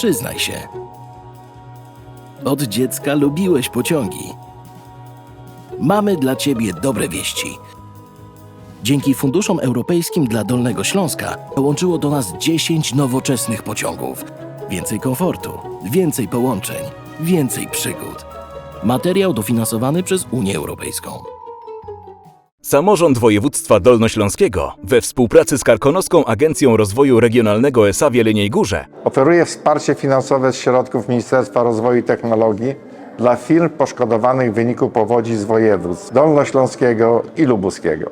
Przyznaj się. Od dziecka lubiłeś pociągi. Mamy dla ciebie dobre wieści. Dzięki funduszom europejskim dla Dolnego Śląska dołączyło do nas 10 nowoczesnych pociągów. Więcej komfortu, więcej połączeń, więcej przygód. Materiał dofinansowany przez Unię Europejską. Samorząd Województwa Dolnośląskiego we współpracy z Karkonoską Agencją Rozwoju Regionalnego ESA w Jeleniej Górze Oferuje wsparcie finansowe z środków Ministerstwa Rozwoju i Technologii dla firm poszkodowanych w wyniku powodzi z województw dolnośląskiego i lubuskiego.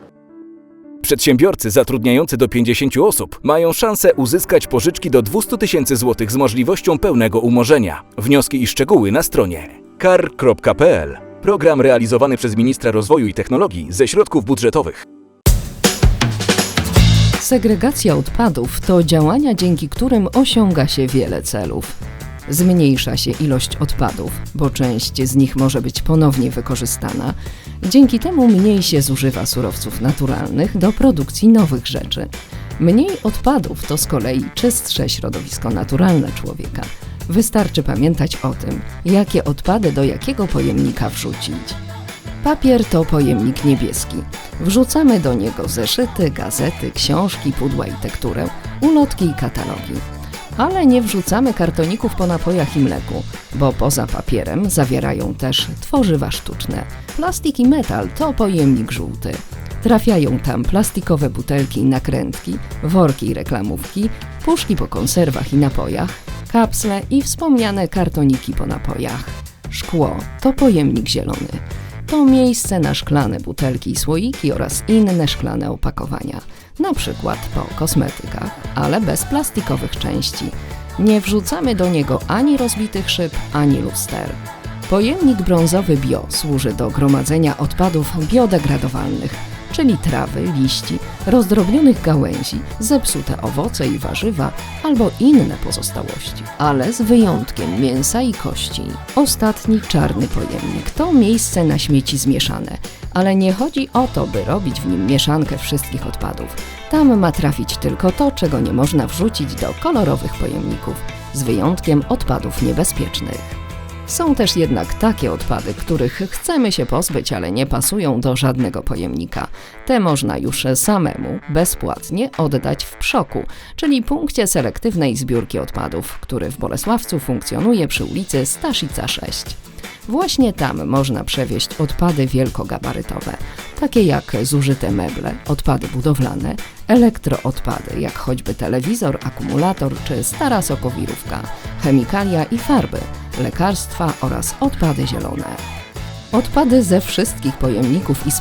Przedsiębiorcy zatrudniający do 50 osób mają szansę uzyskać pożyczki do 200 tysięcy złotych z możliwością pełnego umorzenia. Wnioski i szczegóły na stronie kar.pl. Program realizowany przez Ministra Rozwoju i Technologii ze środków budżetowych. Segregacja odpadów to działania, dzięki którym osiąga się wiele celów. Zmniejsza się ilość odpadów, bo część z nich może być ponownie wykorzystana. Dzięki temu mniej się zużywa surowców naturalnych do produkcji nowych rzeczy. Mniej odpadów to z kolei czystsze środowisko naturalne człowieka. Wystarczy pamiętać o tym, jakie odpady do jakiego pojemnika wrzucić. Papier to pojemnik niebieski. Wrzucamy do niego zeszyty, gazety, książki, pudła i tekturę, ulotki i katalogi. Ale nie wrzucamy kartoników po napojach i mleku, bo poza papierem zawierają też tworzywa sztuczne. Plastik i metal to pojemnik żółty. Trafiają tam plastikowe butelki i nakrętki, worki i reklamówki, puszki po konserwach i napojach, kapsle i wspomniane kartoniki po napojach. Szkło to pojemnik zielony. To miejsce na szklane butelki i słoiki oraz inne szklane opakowania, na przykład po kosmetykach, ale bez plastikowych części. Nie wrzucamy do niego ani rozbitych szyb, ani luster. Pojemnik brązowy bio służy do gromadzenia odpadów biodegradowalnych, czyli trawy, liści, rozdrobnionych gałęzi, zepsute owoce i warzywa albo inne pozostałości, ale z wyjątkiem mięsa i kości. Ostatni czarny pojemnik to miejsce na śmieci zmieszane, ale nie chodzi o to, by robić w nim mieszankę wszystkich odpadów. Tam ma trafić tylko to, czego nie można wrzucić do kolorowych pojemników, z wyjątkiem odpadów niebezpiecznych. Są też jednak takie odpady, których chcemy się pozbyć, ale nie pasują do żadnego pojemnika. Te można już samemu, bezpłatnie oddać w Przoku, czyli punkcie selektywnej zbiórki odpadów, który w Bolesławcu funkcjonuje przy ulicy Staszica 6. Właśnie tam można przewieźć odpady wielkogabarytowe, takie jak zużyte meble, odpady budowlane, elektroodpady, jak choćby telewizor, akumulator czy stara sokowirówka, chemikalia i farby, lekarstwa oraz odpady zielone. Odpady ze wszystkich pojemników i z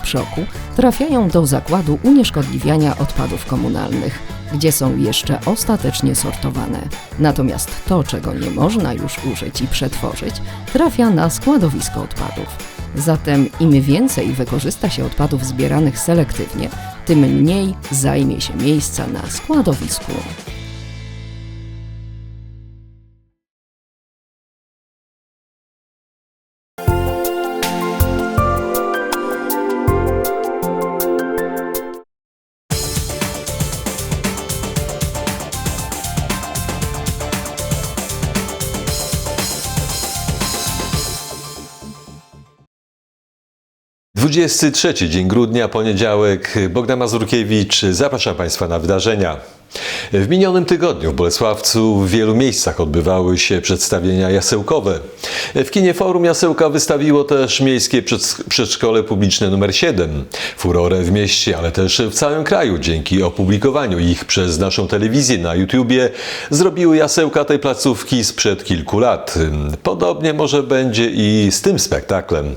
trafiają do zakładu unieszkodliwiania odpadów komunalnych, gdzie są jeszcze ostatecznie sortowane. Natomiast to, czego nie można już użyć i przetworzyć, trafia na składowisko odpadów. Zatem im więcej wykorzysta się odpadów zbieranych selektywnie, tym mniej zajmie się miejsca na składowisku. Dwudziesty trzeci dzień grudnia, poniedziałek. Bogdan Mazurkiewicz, zapraszam Państwa na wydarzenia. W minionym tygodniu w Bolesławcu w wielu miejscach odbywały się przedstawienia jasełkowe. W kinie Forum Jasełka wystawiło też miejskie przed- przedszkole publiczne numer 7. Furorę w mieście, ale też w całym kraju dzięki opublikowaniu ich przez naszą telewizję na YouTubie zrobiły jasełka tej placówki sprzed kilku lat. Podobnie może będzie i z tym spektaklem.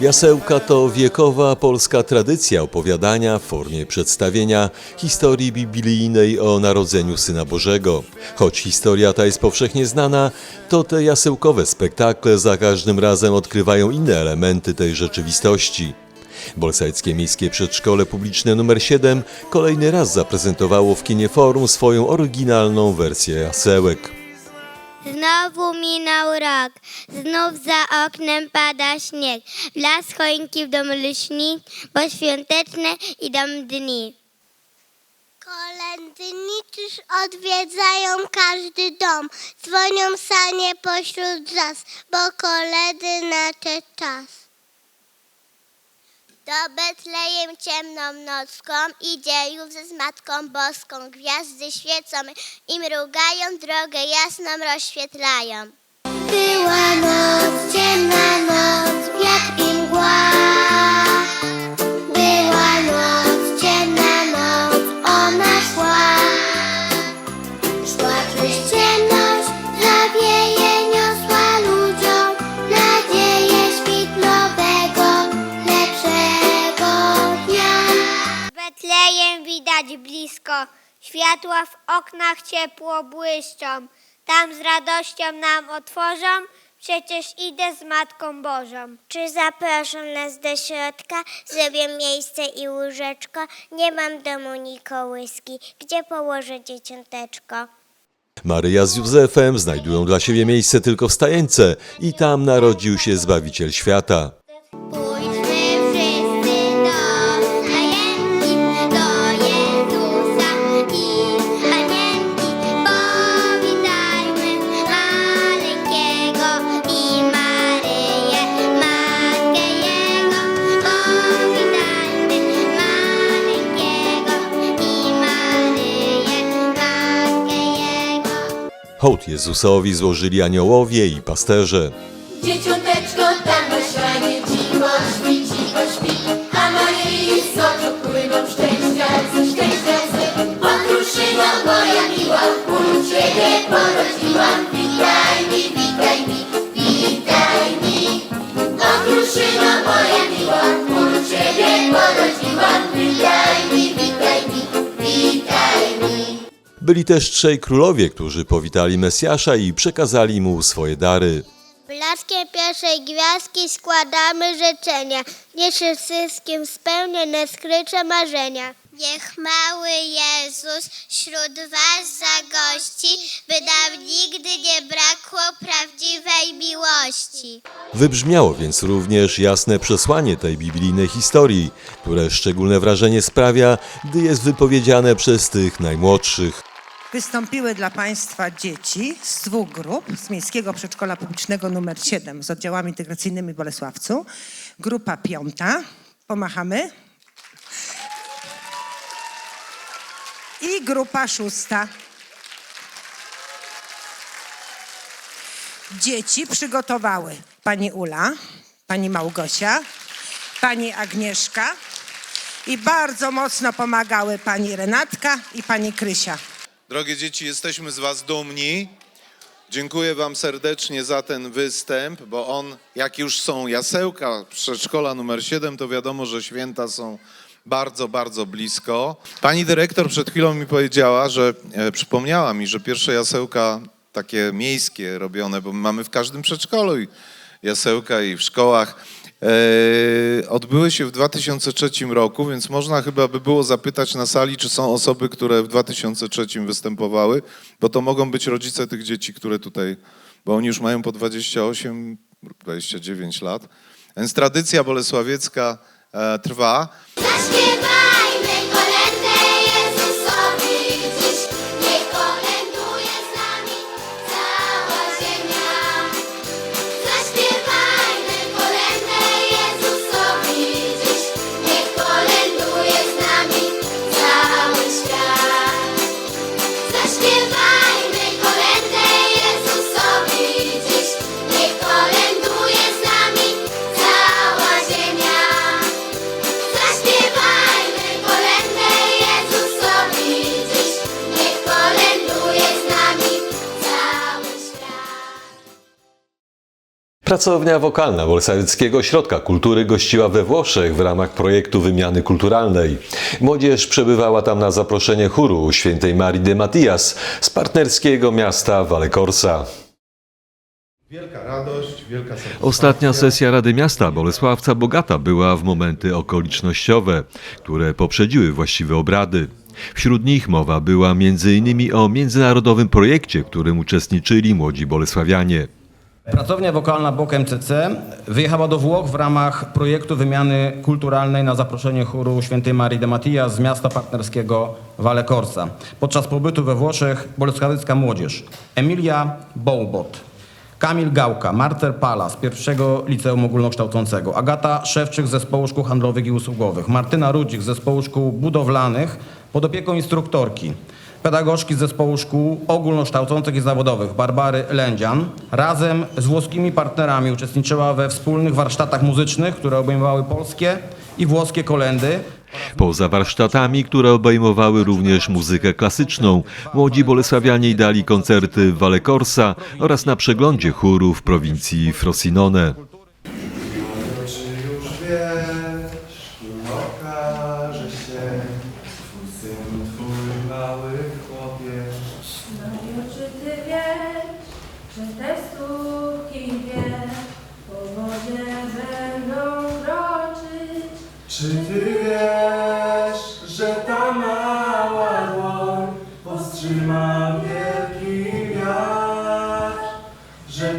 Jasełka to wiekowa polska tradycja opowiadania w formie przedstawienia historii biblijnej o narodzeniu Syna Bożego. Choć historia ta jest powszechnie znana, to te jasełkowe spektakle za każdym razem odkrywają inne elementy tej rzeczywistości. Bolsajskie Miejskie Przedszkole Publiczne nr 7 kolejny raz zaprezentowało w kinie Forum swoją oryginalną wersję jasełek. Znowu minął rok, znów za oknem pada śnieg. W las choinki w dom lśni, bo świąteczne idą dni. Kolędniczy odwiedzają każdy dom, dzwonią sanie pośród zas, bo koledy na ten czas. Do Betlejem ciemną nocką idzie Józef z Matką Boską. Gwiazdy świecą i mrugają, drogę jasną rozświetlają. Była noc, ciemna noc, wiatr i. Blisko, światła w oknach ciepło błyszczą. Tam z radością nam otworzą, przecież idę z Matką Bożą. Czy zaproszą nas do środka, zrobię miejsce i łóżeczko? Nie mam domu ni kołyski, gdzie położę dzieciąteczko? Maryja z Józefem znajdują dla siebie miejsce tylko w stajence i tam narodził się Zbawiciel świata. Hołd Jezusowi złożyli aniołowie i pasterze. Dzieciąteczko tam na ślanie cicho śpi, cicho śpi. A Maryi z oczu płyną szczęścia, ze szczęścia ze Okruszyno moja miła, u Ciebie porodziłam Witaj mi, witaj mi, witaj mi. Okruszyno moja miła, u Ciebie porodziłam Witaj mi, Byli też trzej królowie, którzy powitali Mesjasza i przekazali mu swoje dary. Blaskiem pierwszej gwiazdki składamy życzenia. Niech się wszystkim spełnia neskrycze marzenia. Niech mały Jezus wśród was zagości, by nam nigdy nie brakło prawdziwej miłości. Wybrzmiało więc również jasne przesłanie tej biblijnej historii, które szczególne wrażenie sprawia, gdy jest wypowiedziane przez tych najmłodszych. Wystąpiły dla Państwa dzieci z dwóch grup, z Miejskiego Przedszkola Publicznego numer 7 z oddziałami integracyjnymi w Bolesławcu. Grupa piąta, pomachamy. I grupa szósta. Dzieci przygotowały pani Ula, pani Małgosia, pani Agnieszka i bardzo mocno pomagały pani Renatka i pani Krysia. Drogie dzieci, jesteśmy z Was dumni. Dziękuję Wam serdecznie za ten występ, bo on, jak już są jasełka przedszkola numer 7, to wiadomo, że święta są bardzo, bardzo blisko. Pani dyrektor przed chwilą mi powiedziała, że e, przypomniała mi, że pierwsze jasełka takie miejskie robione, bo mamy w każdym przedszkolu i jasełka i w szkołach, odbyły się w 2003 roku, więc można chyba by było zapytać na sali, czy są osoby, które w 2003 występowały, bo to mogą być rodzice tych dzieci, które tutaj, bo oni już mają po 28, 29 lat. Więc tradycja bolesławiecka e, trwa. Zaśpiewajmy Pracownia wokalna Bolsawickiego Ośrodka Kultury gościła we Włoszech w ramach projektu wymiany kulturalnej. Młodzież przebywała tam na zaproszenie chóru świętej Marii de Matias z partnerskiego miasta Valle Corsa. Wielka radość, wielka Ostatnia sesja Rady Miasta Bolesławca bogata była w momenty okolicznościowe, które poprzedziły właściwe obrady. Wśród nich mowa była m.in. o międzynarodowym projekcie, w którym uczestniczyli młodzi bolesławianie. Pracownia wokalna BOK MCC wyjechała do Włoch w ramach projektu wymiany kulturalnej na zaproszenie chóru Świętej Marii de Mattia z miasta partnerskiego Valle Corsa. Podczas pobytu we Włoszech bolesławiecka młodzież Emilia Bołbot, Kamil Gałka, Marcer Pala z pierwszego liceum ogólnokształcącego, Agata Szewczyk z zespołu szkół handlowych i usługowych, Martyna Rudzik z zespołu szkół budowlanych pod opieką instruktorki, pedagogzki z zespołu szkół ogólnokształcących i zawodowych Barbary Lędzian razem z włoskimi partnerami uczestniczyła we wspólnych warsztatach muzycznych, które obejmowały polskie i włoskie kolendy. Poza warsztatami, które obejmowały również muzykę klasyczną, młodzi bolesławianie dali koncerty w Valle Corsa oraz na przeglądzie chóru w prowincji Frosinone.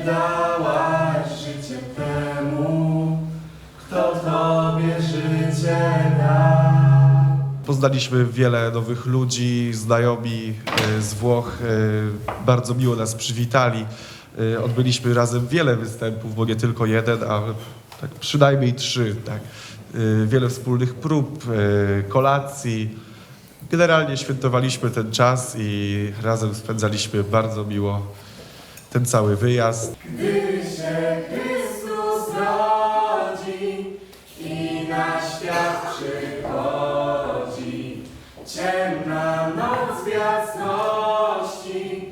Dałaś życie temu, kto tobie życie da? Poznaliśmy wiele nowych ludzi, znajomi e, z Włoch e, bardzo miło nas przywitali. E, Odbyliśmy razem wiele występów, bo nie tylko jeden, a tak przynajmniej trzy. Tak. Wiele wspólnych prób, kolacji. Generalnie świętowaliśmy ten czas i razem spędzaliśmy bardzo miło ten cały wyjazd. Gdy się Chrystus rodzi i na świat przychodzi, ciemna noc w jasności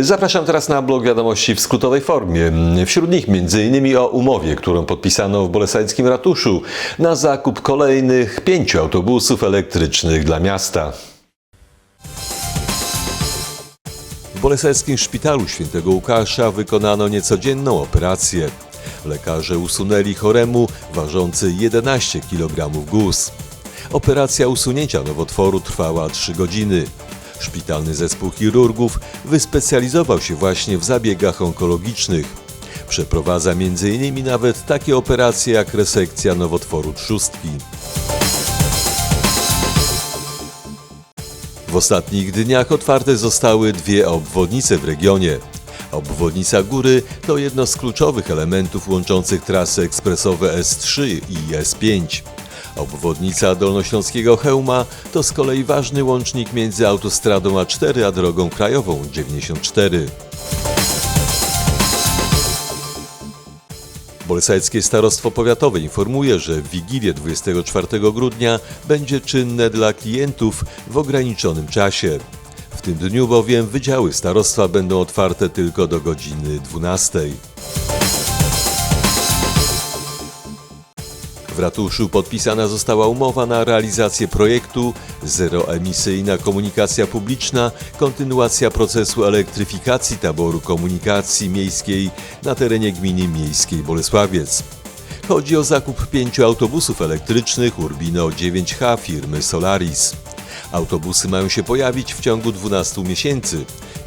Zapraszam teraz na blog wiadomości w skrótowej formie. Wśród nich m.in. o umowie, którą podpisano w Bolesłańskim Ratuszu na zakup kolejnych pięciu autobusów elektrycznych dla miasta. W Bolesławskim Szpitalu Świętego Łukasza wykonano niecodzienną operację. Lekarze usunęli choremu ważący 11 kg guz. Operacja usunięcia nowotworu trwała 3 godziny. Szpitalny zespół chirurgów wyspecjalizował się właśnie w zabiegach onkologicznych. Przeprowadza m.in. nawet takie operacje jak resekcja nowotworu trzustki. W ostatnich dniach otwarte zostały dwie obwodnice w regionie. Obwodnica Góry to jedno z kluczowych elementów łączących trasy ekspresowe S3 i S5. Obwodnica Dolnośląskiego Chełma to z kolei ważny łącznik między autostradą A4 a drogą krajową 94. Bolesławskie Starostwo Powiatowe informuje, że w Wigilię 24 grudnia będzie czynne dla klientów w ograniczonym czasie. W tym dniu bowiem wydziały starostwa będą otwarte tylko do godziny 12. ratuszu podpisana została umowa na realizację projektu Zeroemisyjna komunikacja publiczna, kontynuacja procesu elektryfikacji taboru komunikacji miejskiej na terenie gminy miejskiej Bolesławiec. Chodzi o zakup pięciu autobusów elektrycznych Urbino 9H firmy Solaris. Autobusy mają się pojawić w ciągu 12 miesięcy.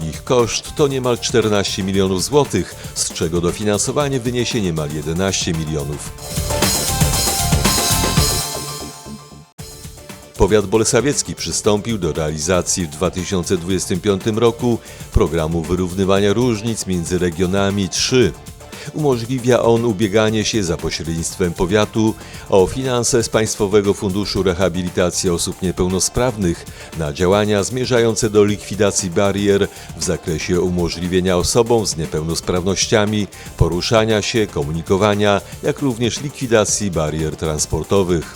Ich koszt to niemal 14 milionów złotych, z czego dofinansowanie wyniesie niemal 11 milionów. Powiat bolesławiecki przystąpił do realizacji w 2025 roku programu wyrównywania różnic między regionami 3. Umożliwia on ubieganie się za pośrednictwem powiatu o finanse z Państwowego Funduszu Rehabilitacji Osób Niepełnosprawnych na działania zmierzające do likwidacji barier w zakresie umożliwienia osobom z niepełnosprawnościami poruszania się, komunikowania, jak również likwidacji barier transportowych.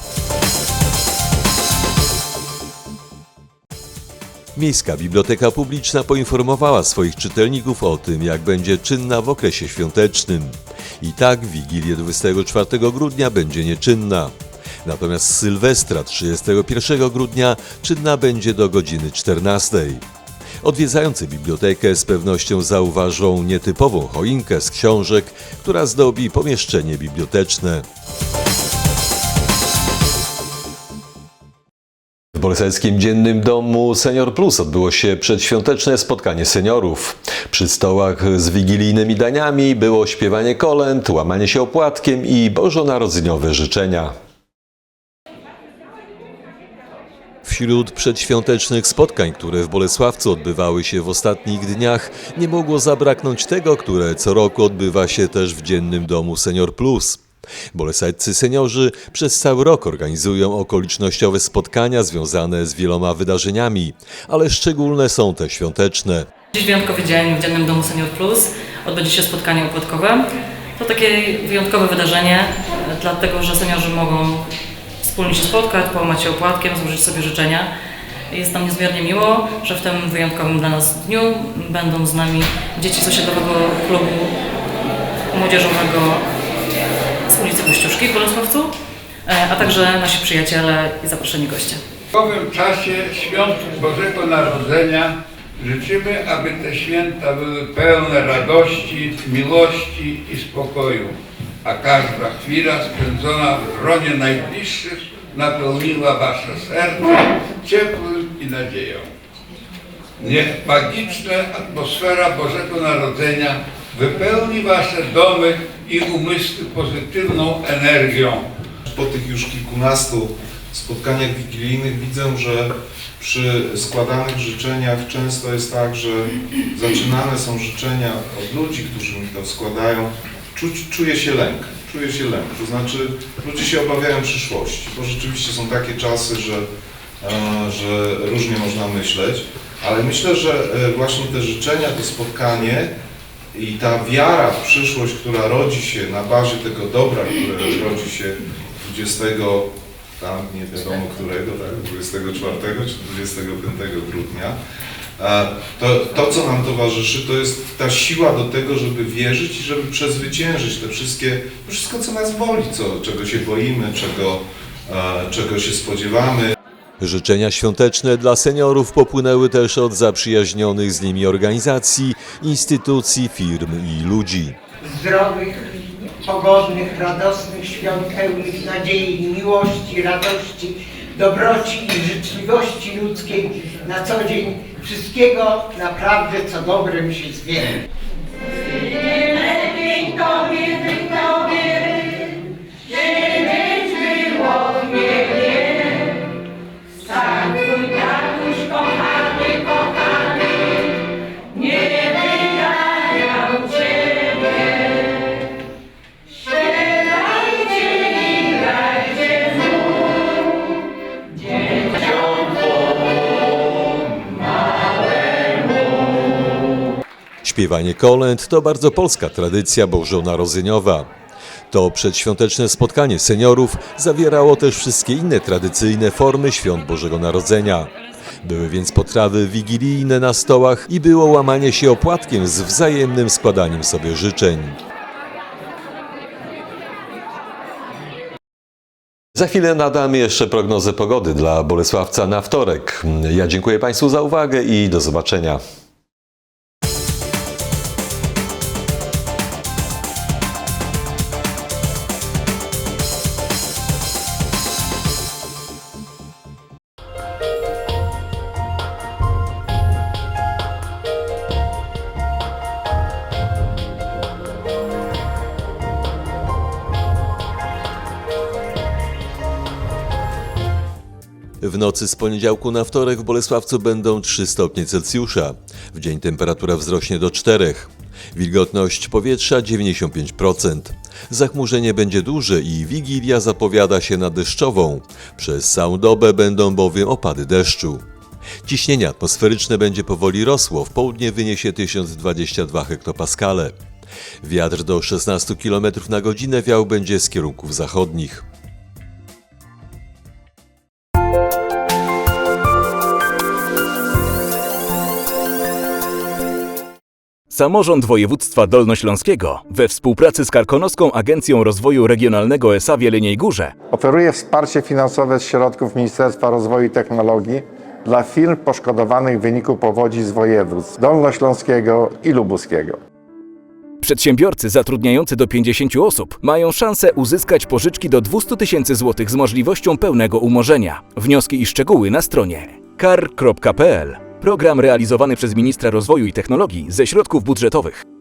Miejska Biblioteka Publiczna poinformowała swoich czytelników o tym, jak będzie czynna w okresie świątecznym. I tak Wigilię 24 grudnia będzie nieczynna. natomiast Sylwestra 31 grudnia czynna będzie do godziny 14. Odwiedzający bibliotekę z pewnością zauważą nietypową choinkę z książek, która zdobi pomieszczenie biblioteczne. W Bolesławskim Dziennym Domu Senior Plus odbyło się przedświąteczne spotkanie seniorów. Przy stołach z wigilijnymi daniami było śpiewanie kolęd, łamanie się opłatkiem i bożonarodzeniowe życzenia. Wśród przedświątecznych spotkań, które w Bolesławcu odbywały się w ostatnich dniach, nie mogło zabraknąć tego, które co roku odbywa się też w Dziennym Domu Senior Plus. Bolesławscy seniorzy przez cały rok organizują okolicznościowe spotkania związane z wieloma wydarzeniami, ale szczególne są te świąteczne. Dziś wyjątkowy dzień w Dziennym Domu Senior Plus. Odbędzie się spotkanie opłatkowe. To takie wyjątkowe wydarzenie, dlatego że seniorzy mogą wspólnie się spotkać, połamać się opłatkiem, złożyć sobie życzenia. Jest nam niezmiernie miło, że w tym wyjątkowym dla nas dniu będą z nami dzieci z osiedlowego klubu młodzieżowego Kościuszki w Bolesławcu, e, a także nasi przyjaciele i zaproszeni goście. W owym czasie świąt Bożego Narodzenia życzymy, aby te święta były pełne radości, miłości i spokoju, a każda chwila spędzona w gronie najbliższych napełniła Wasze serce ciepłem i nadzieją. Niech magiczna atmosfera Bożego Narodzenia wypełni Wasze domy i umysły pozytywną energią. Po tych już kilkunastu spotkaniach wigilijnych widzę, że przy składanych życzeniach często jest tak, że zaczynane są życzenia od ludzi, którzy mi to składają. Czuć, czuję się lęk, czuję się lęk. To znaczy ludzie się obawiają przyszłości, bo rzeczywiście są takie czasy, że, e, że różnie można myśleć, ale myślę, że e, właśnie te życzenia, to spotkanie i ta wiara w przyszłość, która rodzi się na bazie tego dobra, które rodzi się 20 tam nie wiadomo którego, tak, 24 czy 25 grudnia, e, to, to co nam towarzyszy, to jest ta siła do tego, żeby wierzyć i żeby przezwyciężyć te wszystkie, wszystko co nas boli, co, czego się boimy, czego, e, czego się spodziewamy. Życzenia świąteczne dla seniorów popłynęły też od zaprzyjaźnionych z nimi organizacji, instytucji, firm i ludzi. zdrowych, pogodnych, radosnych świąt pełnych nadziei, miłości, radości, dobroci i życzliwości ludzkiej na co dzień. Wszystkiego naprawdę, co dobrem się. Lepiej Tobie, Tobie, Śpiewanie kolęd to bardzo polska tradycja bożonarodzeniowa. To przedświąteczne spotkanie seniorów zawierało też wszystkie inne tradycyjne formy świąt Bożego Narodzenia. Były więc potrawy wigilijne na stołach i było łamanie się opłatkiem z wzajemnym składaniem sobie życzeń. Za chwilę nadamy jeszcze prognozę pogody dla Bolesławca na wtorek. Ja dziękuję Państwu za uwagę i do zobaczenia. W nocy z poniedziałku na wtorek w Bolesławcu będą 3 stopnie Celsjusza. W dzień temperatura wzrośnie do 4. Wilgotność powietrza 95%. Zachmurzenie będzie duże i Wigilia zapowiada się na deszczową. Przez całą dobę będą bowiem opady deszczu. Ciśnienie atmosferyczne będzie powoli rosło, w południe wyniesie 1022 hektopaskale. Wiatr do 16 km na godzinę wiał będzie z kierunków zachodnich. Samorząd Województwa Dolnośląskiego we współpracy z Karkonoską Agencją Rozwoju Regionalnego SA w Jeleniej Górze Oferuje wsparcie finansowe z środków Ministerstwa Rozwoju i Technologii dla firm poszkodowanych w wyniku powodzi z województw dolnośląskiego i lubuskiego. Przedsiębiorcy zatrudniający do 50 osób mają szansę uzyskać pożyczki do 200 tysięcy złotych z możliwością pełnego umorzenia. Wnioski i szczegóły na stronie kar.pl. Program realizowany przez Ministra Rozwoju i Technologii ze środków budżetowych.